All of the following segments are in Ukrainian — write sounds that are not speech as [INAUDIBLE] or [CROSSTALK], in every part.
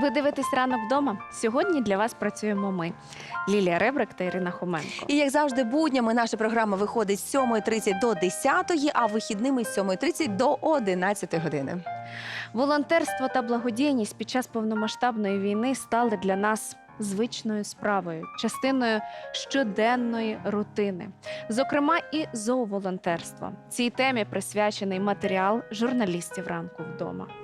Ви дивитесь ранок вдома. Сьогодні для вас працюємо ми, Лілія Ребрик та Ірина Хоменко. І як завжди, буднями наша програма виходить з 7.30 до 10, а вихідними з 7.30 до 11 години. Волонтерство та благодійність під час повномасштабної війни стали для нас звичною справою, частиною щоденної рутини. Зокрема, і зооволонтерство. Цій темі присвячений матеріал журналістів ранку вдома.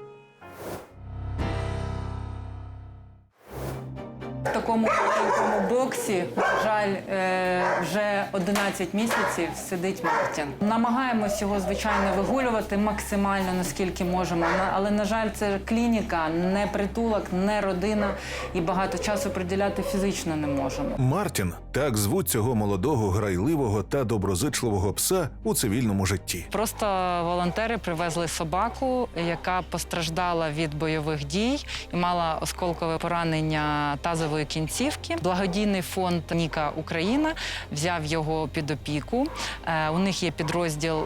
Такому маленькому боксі, на жаль, е, вже 11 місяців сидить Мартін. Намагаємось його, звичайно, вигулювати максимально, наскільки можемо. На- Але, на жаль, це клініка, не притулок, не родина, і багато часу приділяти фізично не можемо. Мартін так звуть цього молодого, грайливого та доброзичливого пса у цивільному житті. Просто волонтери привезли собаку, яка постраждала від бойових дій і мала осколкове поранення тазової кінцівки. Благодійний фонд Ніка Україна взяв його під опіку. Е, У них є підрозділ.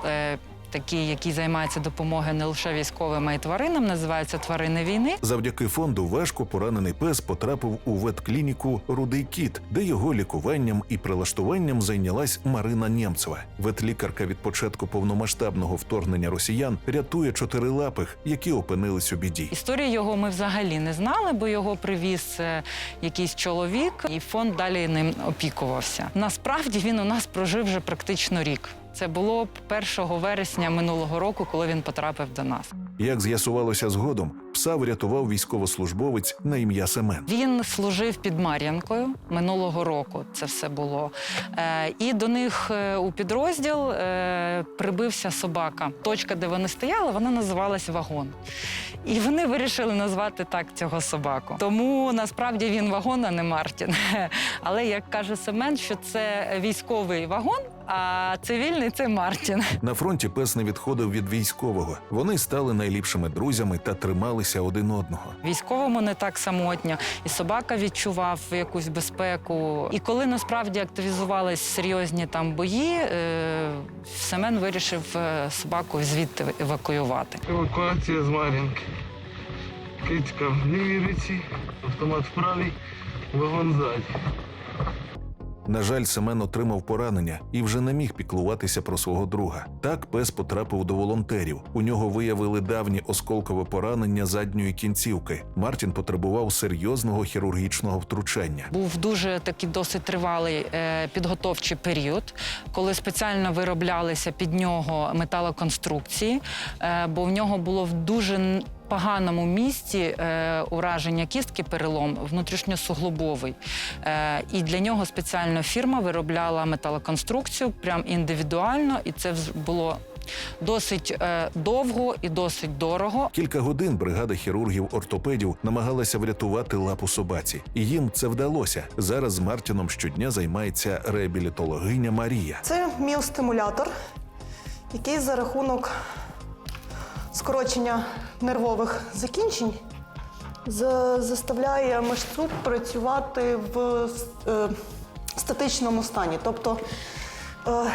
Такий, який займається допомогою не лише військовим, а й тваринам, називається тварини війни. Завдяки фонду важко поранений пес потрапив у ветклініку Рудий кіт, де його лікуванням і прилаштуванням зайнялась Марина Нємцева. Ветлікарка від початку повномасштабного вторгнення росіян рятує чотирилапих, які опинились у біді. Історію його ми взагалі не знали, бо його привіз е, якийсь чоловік, і фонд далі ним опікувався. Насправді він у нас прожив вже практично рік. Це було 1 вересня минулого року, коли він потрапив до нас. Як з'ясувалося згодом, пса врятував військовослужбовець на ім'я Семен. Він служив під Мар'янкою минулого року. Це все було. Е, і до них е, у підрозділ е, прибився собака. Точка, де вони стояли, вона називалась вагон. І вони вирішили назвати так цього собаку. Тому насправді він вагон, а не Мартін. [LAUGHS] Але як каже Семен, що це військовий вагон, а цивільний це Мартін. На фронті пес не відходив від військового. Вони стали найліпшими друзями та трималися один одного. Військовому не так самотньо, і собака відчував якусь безпеку. І коли насправді активізувались серйозні там бої, е, Семен вирішив е, собаку звідти евакуювати. Евакуація з Мар'їнки. Кицька в лівій руці, автомат в правій, вагон ззаді. На жаль, Семен отримав поранення і вже не міг піклуватися про свого друга. Так пес потрапив до волонтерів. У нього виявили давнє осколкове поранення задньої кінцівки. Мартін потребував серйозного хірургічного втручання. Був дуже такий досить тривалий е, підготовчий період, коли спеціально вироблялися під нього металоконструкції, е, бо в нього було дуже поганому місці е, ураження кістки перелом внутрішньосуглобовий. Е, і для нього спеціально фірма виробляла металоконструкцію прям індивідуально, і це було досить е, довго і досить дорого. Кілька годин бригада хірургів-ортопедів намагалася врятувати лапу собаці, і їм це вдалося. Зараз з Мартіном щодня займається реабілітологиня Марія. Це міостимулятор, який за рахунок скорочення нервових закінчень заставляє мишцю працювати в е, статичному стані. Тобто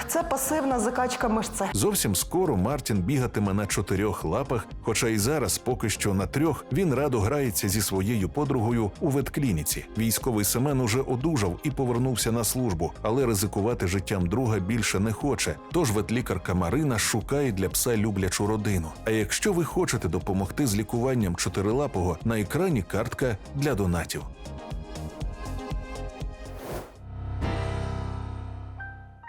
це пасивна закачка мишці. Зовсім скоро Мартін бігатиме на чотирьох лапах, хоча й зараз, поки що на трьох, він радо грається зі своєю подругою у ветклініці. Військовий Семен уже одужав і повернувся на службу, але ризикувати життям друга більше не хоче. Тож ветлікарка Марина шукає для пса люблячу родину. А якщо ви хочете допомогти з лікуванням чотирилапого, на екрані картка для донатів.